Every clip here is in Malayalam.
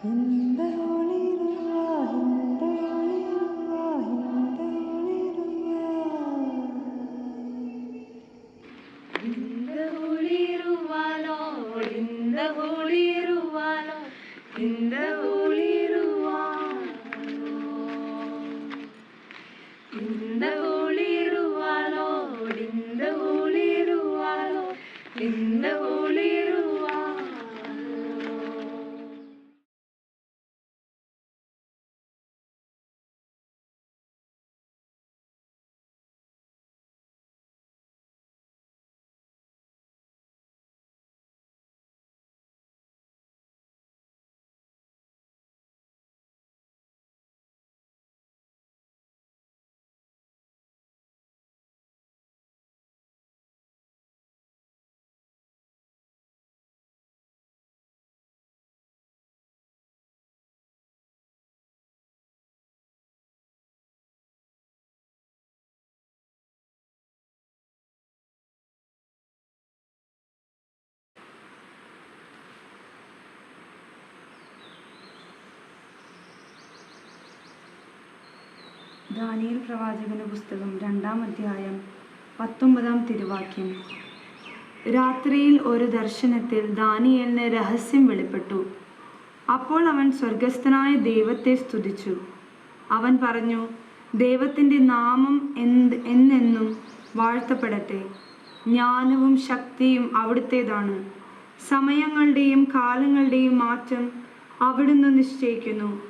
And the holy ദാനിയേൽ പ്രവാചകന്റെ പുസ്തകം രണ്ടാം അധ്യായം പത്തൊമ്പതാം തിരുവാക്യം. രാത്രിയിൽ ഒരു ദർശനത്തിൽ ദാനിയേലിന് രഹസ്യം വെളിപ്പെട്ടു. അപ്പോൾ അവൻ സ്വർഗസ്ഥനായ ദൈവത്തെ സ്തുതിച്ചു. അവൻ പറഞ്ഞു ദൈവത്തിന്റെ നാമം എന്ത് എന്നെന്നും വാഴ്ത്തപ്പെടട്ടെ. ജ്ഞാനവും ശക്തിയും അവിടുത്തേതാണ്. സമയങ്ങളുടെയും കാലങ്ങളുടെയും മാറ്റം അവിടുന്ന് നിശ്ചയിക്കുന്നു.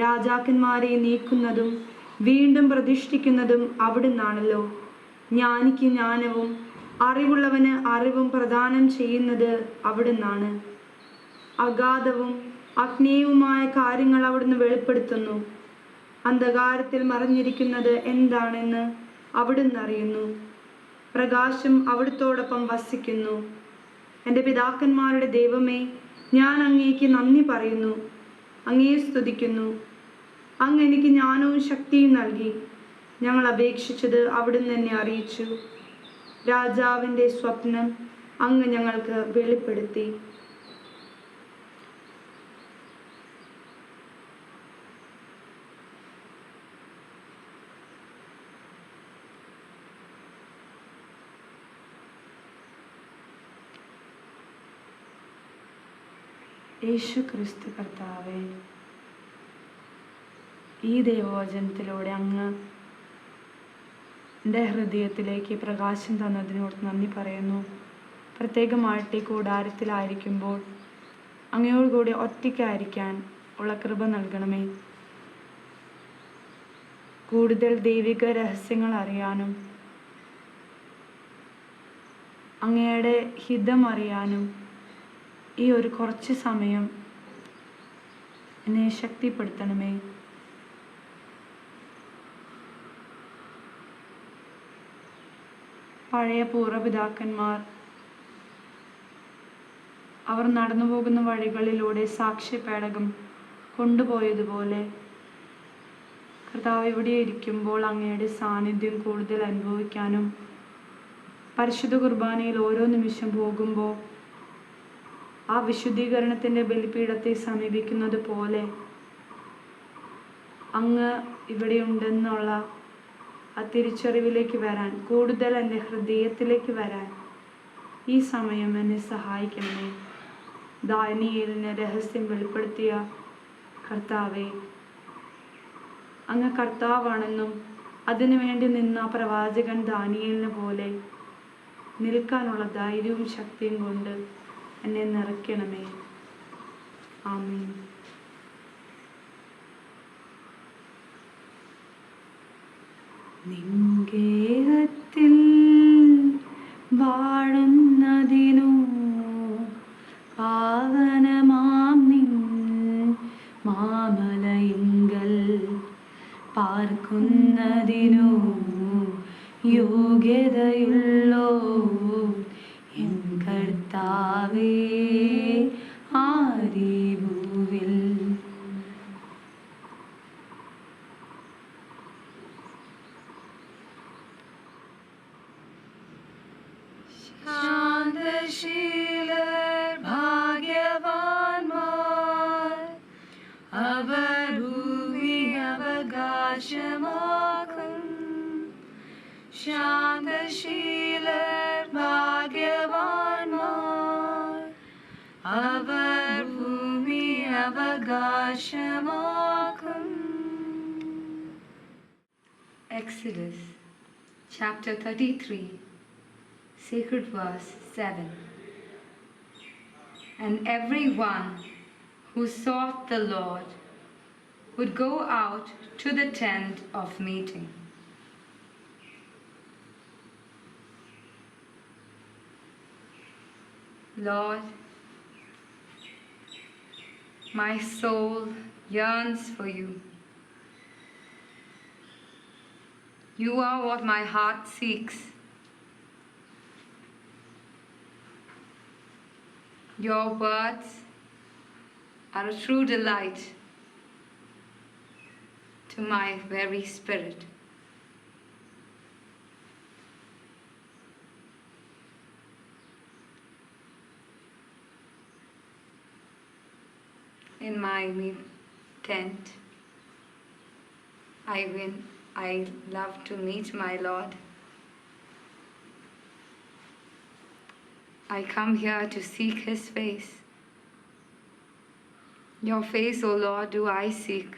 രാജാക്കന്മാരെ നീക്കുന്നതും വീണ്ടും പ്രതിഷ്ഠിക്കുന്നതും അവിടുന്നാണല്ലോ. ജ്ഞാനിക്ക് ജ്ഞാനവും അറിവുള്ളവന് അറിവും പ്രദാനം ചെയ്യുന്നത് അവിടുന്നാണ്. അഗാധവും അഗ്നേയവുമായ കാര്യങ്ങൾ അവിടുന്ന് വെളിപ്പെടുത്തുന്നു. അന്ധകാരത്തിൽ മറഞ്ഞിരിക്കുന്നത് എന്താണെന്ന് അവിടുന്ന് അറിയുന്നു പ്രകാശം അവിടുത്തോടൊപ്പം വസിക്കുന്നു. എന്റെ പിതാക്കന്മാരുടെ ദൈവമേ ഞാൻ അങ്ങേക്ക് നന്ദി പറയുന്നു. അങ്ങയെ സ്തുതിക്കുന്നു. അങ്ങ് എനിക്ക് ജ്ഞാനവും ശക്തിയും നൽകി. ഞങ്ങൾ അപേക്ഷിച്ചത് അവിടുന്ന് എന്നെ അറിയിച്ചു. രാജാവിന്റെ സ്വപ്നം അങ്ങ് ഞങ്ങൾക്ക് വെളിപ്പെടുത്തി. യേശു ക്രിസ്തു കർത്താവെ ഈ ദൈവവചനത്തിലൂടെ അങ്ങ് എന്റെ ഹൃദയത്തിലേക്ക് പ്രകാശം തന്നതിനോട് നന്ദി പറയുന്നു. പ്രത്യേകമായിട്ട് ഈ കൂടാരത്തിലായിരിക്കുമ്പോൾ അങ്ങയോട് കൂടി ഒറ്റയ്ക്കായിരിക്കാൻ ഉള്ള കൃപ നൽകണമേ. കൂടുതൽ ദൈവിക രഹസ്യങ്ങൾ അറിയാനും അങ്ങയുടെ ഹിതം അറിയാനും ഈ ഒരു കുറച്ച് സമയം എന്നെ ശക്തിപ്പെടുത്തണമേ. പഴയ പൂർവപിതാക്കന്മാർ. അവർ നടന്നു പോകുന്ന വഴികളിലൂടെ സാക്ഷ്യപേടകം കൊണ്ടുപോയതുപോലെ കർത്താവ് ഇവിടെ ഇരിക്കുമ്പോൾ അങ്ങയുടെ സാന്നിധ്യം കൂടുതൽ അനുഭവിക്കാനും പരിശുദ്ധ കുർബാനയിൽ ഓരോ നിമിഷം പോകുമ്പോൾ ആ വിശുദ്ധീകരണത്തിന്റെ ബലിപീഠത്തെ സമീപിക്കുന്നത് പോലെ അങ്ങ് ഇവിടെയുണ്ടെന്നുള്ള ആ തിരിച്ചറിവിലേക്ക് വരാൻ കൂടുതൽ എന്റെ ഹൃദയത്തിലേക്ക് വരാൻ ഈ സമയം എന്നെ സഹായിക്കണമേ. ദാനിയേലിന് രഹസ്യം വെളിപ്പെടുത്തിയ കർത്താവെ അങ്ങ് കർത്താവാണെന്നും അതിനുവേണ്ടി നിന്ന പ്രവാചകൻ ദാനിയേലിനെ പോലെ നിൽക്കാനുള്ള ധൈര്യവും ശക്തിയും കൊണ്ട് എന്നെ നിറയ്ക്കണമേ. ആമീൻ. നിങ്കേഹത്തിൽ വാഴുന്നതിനു പാവനമാം നിൻ മാമലയിങ്കൽ. പാർക്കുന്നതിനു യോഗ്യതയുള്ളോ ശാന്തശീലർ ഭാഗ്യവാന്മാർ അവർ ഭൂമി അവകാശമാക്കും ശാന്തശീലർ ഭാഗ്യവാന്മാർ അവർ ഭൂമി അവകാശമാക്കും Exodus chapter 33, sacred verse 7. and everyone who sought the Lord would go out to the tent of meeting. Lord, my soul yearns for you. You are what my heart seeks. Your words are a true delight to my very spirit. In my tent, I win. I love to meet my Lord. I come here to seek His face. Your face, O Lord, do I seek.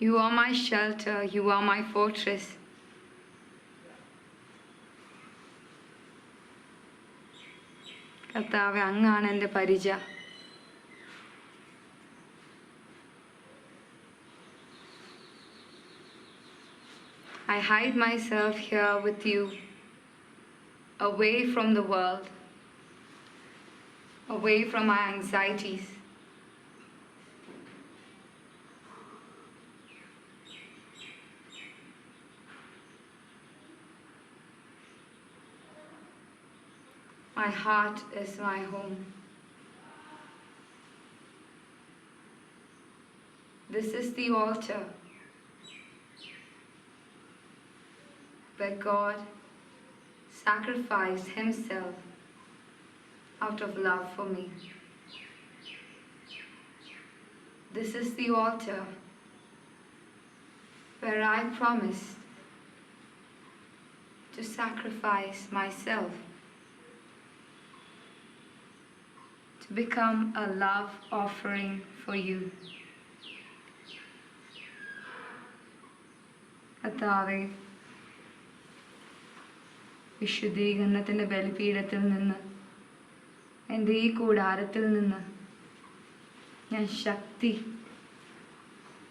You are my shelter, you are my fortress. കർത്താവ് അങ്ങാണ് എൻ്റെ പരിച I hide myself here with you, away from the world, away from my anxieties. My heart is my home. This is the altar where God sacrificed himself out of love for me. This is the altar where I promised to sacrifice myself to become a love offering for you. Atari. വിശുദ്ധീകരണത്തിന്റെ ബലിപീഠത്തിൽ നിന്ന് എന്റെ ഈ കൂടാരത്തിൽ നിന്ന് ഞാൻ ശക്തി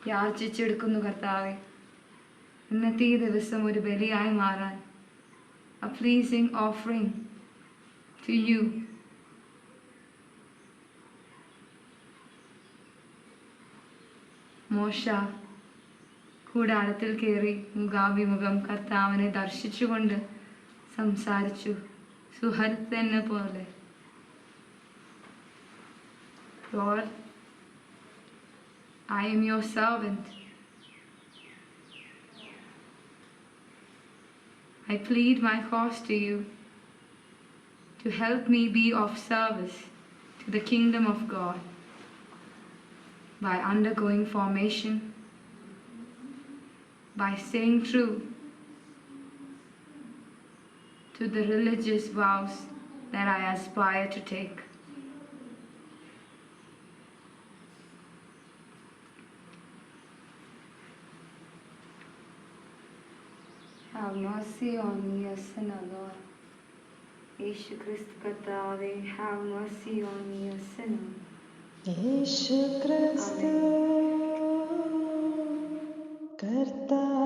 യാചിച്ചെടുക്കുന്നു കർത്താവെ. ഇന്നത്തെ ഈ ദിവസം ഒരു ബലിയായി മാറാൻ a pleasing offering to you മോശ കൂടാരത്തിൽ കയറി മുഖാഭിമുഖം കർത്താവിനെ ദർശിച്ചുകൊണ്ട് സംസാരിച്ചു സുഹൃത്തെന്നെ പോലെ Lord, I am your servant. I plead my cause to you to help me be of service to the kingdom of God by undergoing formation, by staying true to the religious vows that I aspire to take. Have mercy on me, a sinner, Lord. Yeshu Christ Katave, have mercy on me, a sinner. Yeshu Christ Kartave.